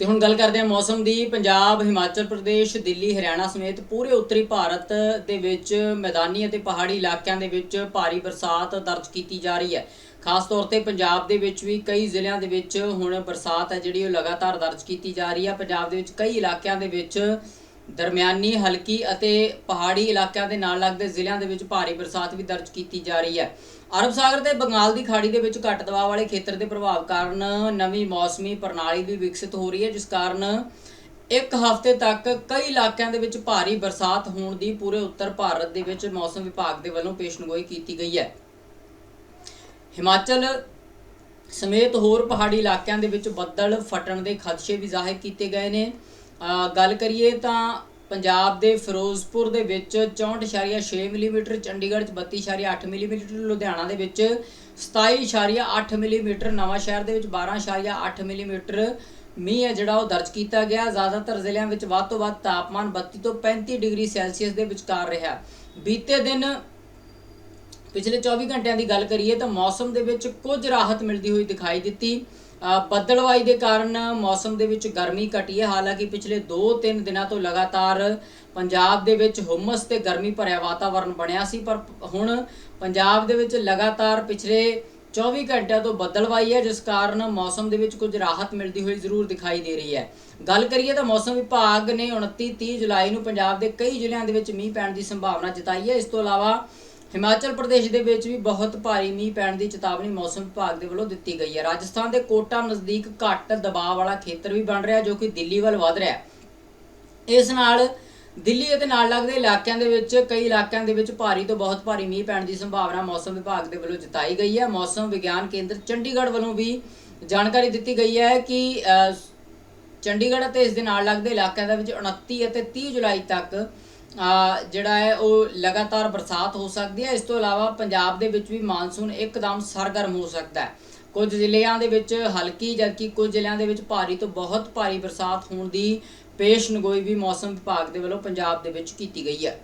ਤੇ ਹੁਣ ਗੱਲ ਕਰਦੇ ਹਾਂ ਮੌਸਮ ਦੀ। ਪੰਜਾਬ, ਹਿਮਾਚਲ ਪ੍ਰਦੇਸ਼, ਦਿੱਲੀ, ਹਰਿਆਣਾ ਸਮੇਤ ਪੂਰੇ ਉੱਤਰੀ ਭਾਰਤ ਦੇ ਵਿੱਚ ਮੈਦਾਨੀ ਅਤੇ ਪਹਾੜੀ ਇਲਾਕਿਆਂ ਦੇ ਵਿੱਚ ਭਾਰੀ ਬਰਸਾਤ ਦਰਜ ਕੀਤੀ ਜਾ ਰਹੀ ਹੈ। ਖਾਸ ਤੌਰ ਤੇ ਪੰਜਾਬ ਦੇ ਵਿੱਚ ਵੀ ਕਈ ਜ਼ਿਲ੍ਹਿਆਂ ਦੇ ਵਿੱਚ ਹੁਣ ਬਰਸਾਤ ਹੈ ਜਿਹੜੀ ਉਹ ਲਗਾਤਾਰ ਦਰਜ ਕੀਤੀ ਜਾ ਰਹੀ ਹੈ। ਪੰਜਾਬ ਦੇ ਵਿੱਚ ਕਈ ਇਲਾਕਿਆਂ ਦੇ ਵਿੱਚ ਦਰਮਿਆਨੀ, ਹਲਕੀ ਅਤੇ ਪਹਾੜੀ ਇਲਾਕਿਆਂ ਦੇ ਨਾਲ ਲੱਗਦੇ ਜ਼ਿਲ੍ਹਿਆਂ ਦੇ ਵਿੱਚ ਭਾਰੀ ਬਰਸਾਤ ਵੀ ਦਰਜ ਕੀਤੀ ਜਾ ਰਹੀ ਹੈ। ਅਰਬ ਸਾਗਰ ਤੇ ਬੰਗਾਲ ਦੀ ਖਾੜੀ ਦੇ ਵਿੱਚ ਘੱਟ ਦਬਾਅ ਵਾਲੇ ਖੇਤਰ ਦੇ ਪ੍ਰਭਾਵ ਕਾਰਨ ਨਵੀਂ ਮੌਸਮੀ ਪ੍ਰਣਾਲੀ ਵੀ ਵਿਕਸਿਤ ਹੋ ਰਹੀ ਹੈ, ਜਿਸ ਕਾਰਨ ਇੱਕ ਹਫ਼ਤੇ ਤੱਕ ਕਈ ਇਲਾਕਿਆਂ ਦੇ ਵਿੱਚ ਭਾਰੀ ਬਰਸਾਤ ਹੋਣ ਦੀ ਪੂਰੇ ਉੱਤਰ ਭਾਰਤ ਦੇ ਵਿੱਚ ਮੌਸਮ ਵਿਭਾਗ ਦੇ ਵੱਲੋਂ ਪੇਸ਼ਨਗੋਈ ਕੀਤੀ ਗਈ ਹੈ। ਹਿਮਾਚਲ ਸਮੇਤ ਹੋਰ ਪਹਾੜੀ ਇਲਾਕਿਆਂ ਦੇ ਵਿੱਚ ਬੱਦਲ ਫਟਣ ਦੇ ਖਦਸ਼ੇ ਵੀ ਜ਼ਾਹਿਰ ਕੀਤੇ ਗਏ ਨੇ। ਗੱਲ ਕਰੀਏ ਤਾਂ ਪੰਜਾਬ ਦੇ ਫਿਰੋਜ਼ਪੁਰ ਦੇ ਵਿੱਚ 64.6 ਮਿਲੀਮੀਟਰ, ਚੰਡੀਗੜ੍ਹ 'ਚ 32.8 ਮਿਲੀਮੀਟਰ, ਲੁਧਿਆਣਾ ਦੇ ਵਿੱਚ 27.8 ਮਿਲੀਮੀਟਰ ਨਵਾਂ ਸ਼ਹਿਰ ਦੇ ਵਿੱਚ 12.8 ਮਿਲੀਮੀਟਰ ਮੀਂਹ ਹੈ ਜਿਹੜਾ ਉਹ ਦਰਜ ਕੀਤਾ ਗਿਆ। ਜ਼ਿਆਦਾਤਰ ਜ਼ਿਲ੍ਹਿਆਂ ਵਿੱਚ ਵੱਧ ਤੋਂ ਵੱਧ ਤਾਪਮਾਨ 32 ਤੋਂ 35 ਡਿਗਰੀ ਸੈਲਸੀਅਸ ਦੇ ਵਿਚਕਾਰ ਰਿਹਾ ਬੀਤੇ ਦਿਨ ਪਿਛਲੇ 24 ਘੰਟਿਆਂ ਦੀ ਗੱਲ ਕਰੀਏ ਤਾਂ ਮੌਸਮ ਦੇ ਵਿੱਚ ਕੁਝ ਰਾਹਤ ਮਿਲਦੀ ਹੋਈ ਦਿਖਾਈ ਦਿੱਤੀ। ਬੱਦਲਵਾਈ ਦੇ ਕਾਰਨ ਮੌਸਮ ਦੇ ਵਿੱਚ ਗਰਮੀ ਘਟੀ ਹੈ। ਹਾਲਾਂਕਿ ਪਿਛਲੇ 2-3 ਦਿਨਾਂ ਤੋਂ ਲਗਾਤਾਰ ਪੰਜਾਬ ਦੇ ਵਿੱਚ ਹੁਮਸ ਤੇ ਗਰਮੀ ਭਰਿਆ ਵਾਤਾਵਰਣ ਬਣਿਆ ਸੀ, ਪਰ ਹੁਣ ਪੰਜਾਬ ਦੇ ਵਿੱਚ ਲਗਾਤਾਰ ਪਿਛਲੇ 24 ਘੰਟਿਆਂ ਤੋਂ ਬੱਦਲਵਾਈ ਹੈ, ਜਿਸ ਕਾਰਨ ਮੌਸਮ ਦੇ ਵਿੱਚ ਕੁਝ ਰਾਹਤ ਮਿਲਦੀ ਹੋਈ ਜ਼ਰੂਰ ਦਿਖਾਈ ਦੇ ਰਹੀ ਹੈ। ਗੱਲ ਕਰੀਏ ਤਾਂ ਮੌਸਮ ਵਿਭਾਗ ਨੇ 29-30 ਜੁਲਾਈ ਨੂੰ ਪੰਜਾਬ ਦੇ ਕਈ ਜ਼ਿਲ੍ਹਿਆਂ ਦੇ ਵਿੱਚ ਮੀਂਹ ਪੈਣ ਦੀ ਸੰਭਾਵਨਾ ਜਤਾਈ ਹੈ। ਇਸ ਤੋਂ ਇਲਾਵਾ ਹਿਮਾਚਲ ਪ੍ਰਦੇਸ਼ ਦੇ ਵਿੱਚ ਵੀ ਬਹੁਤ ਭਾਰੀ ਮੀਂਹ ਪੈਣ ਦੀ ਚੇਤਾਵਨੀ ਮੌਸਮ ਵਿਭਾਗ ਦੇ ਵੱਲੋਂ ਦਿੱਤੀ ਗਈ ਹੈ। ਰਾਜਸਥਾਨ ਦੇ ਕੋਟਾ ਨਜ਼ਦੀਕ ਘੱਟ ਦਬਾਅ ਵਾਲਾ ਖੇਤਰ ਵੀ ਬਣ ਰਿਹਾ, ਜੋ ਕਿ ਦਿੱਲੀ ਵੱਲ ਵਧ ਰਿਹਾ ਇਸ ਨਾਲ ਦਿੱਲੀ ਅਤੇ ਨਾਲ ਲੱਗਦੇ ਇਲਾਕਿਆਂ ਦੇ ਵਿੱਚ, ਕਈ ਇਲਾਕਿਆਂ ਦੇ ਵਿੱਚ ਭਾਰੀ ਤੋਂ ਬਹੁਤ ਭਾਰੀ ਮੀਂਹ ਪੈਣ ਦੀ ਸੰਭਾਵਨਾ ਮੌਸਮ ਵਿਭਾਗ ਦੇ ਵੱਲੋਂ ਜਤਾਈ ਗਈ ਹੈ। ਮੌਸਮ ਵਿਗਿਆਨ ਕੇਂਦਰ ਚੰਡੀਗੜ੍ਹ ਵੱਲੋਂ ਵੀ ਜਾਣਕਾਰੀ ਦਿੱਤੀ ਗਈ ਹੈ ਕਿ ਚੰਡੀਗੜ੍ਹ ਅਤੇ ਇਸ ਦੇ ਨਾਲ ਲੱਗਦੇ ਇਲਾਕਿਆਂ ਦੇ ਵਿੱਚ 29 ਅਤੇ 30 ਜੁਲਾਈ ਤੱਕ ਜਿਹੜਾ ਹੈ, ਉਹ ਲਗਾਤਾਰ ਬਰਸਾਤ ਹੋ ਸਕਦੀ ਹੈ। ਇਸ ਤੋਂ ਇਲਾਵਾ ਪੰਜਾਬ ਦੇ ਵਿੱਚ ਵੀ ਮਾਨਸੂਨ ਇੱਕਦਮ ਸਰਗਰਮ ਹੋ ਸਕਦਾ ਹੈ। ਕੁਝ ਜ਼ਿਲ੍ਹਿਆਂ ਦੇ ਵਿੱਚ ਹਲਕੀ ਜਦਕਿ ਕੁਝ ਜ਼ਿਲ੍ਹਿਆਂ ਦੇ ਵਿੱਚ ਭਾਰੀ ਤੋਂ ਬਹੁਤ ਭਾਰੀ ਬਰਸਾਤ ਹੋਣ ਦੀ ਪੇਸ਼ਨਗੋਈ ਵੀ ਮੌਸਮ ਵਿਭਾਗ ਦੇ ਵੱਲੋਂ ਪੰਜਾਬ ਦੇ ਵਿੱਚ ਕੀਤੀ ਗਈ ਹੈ।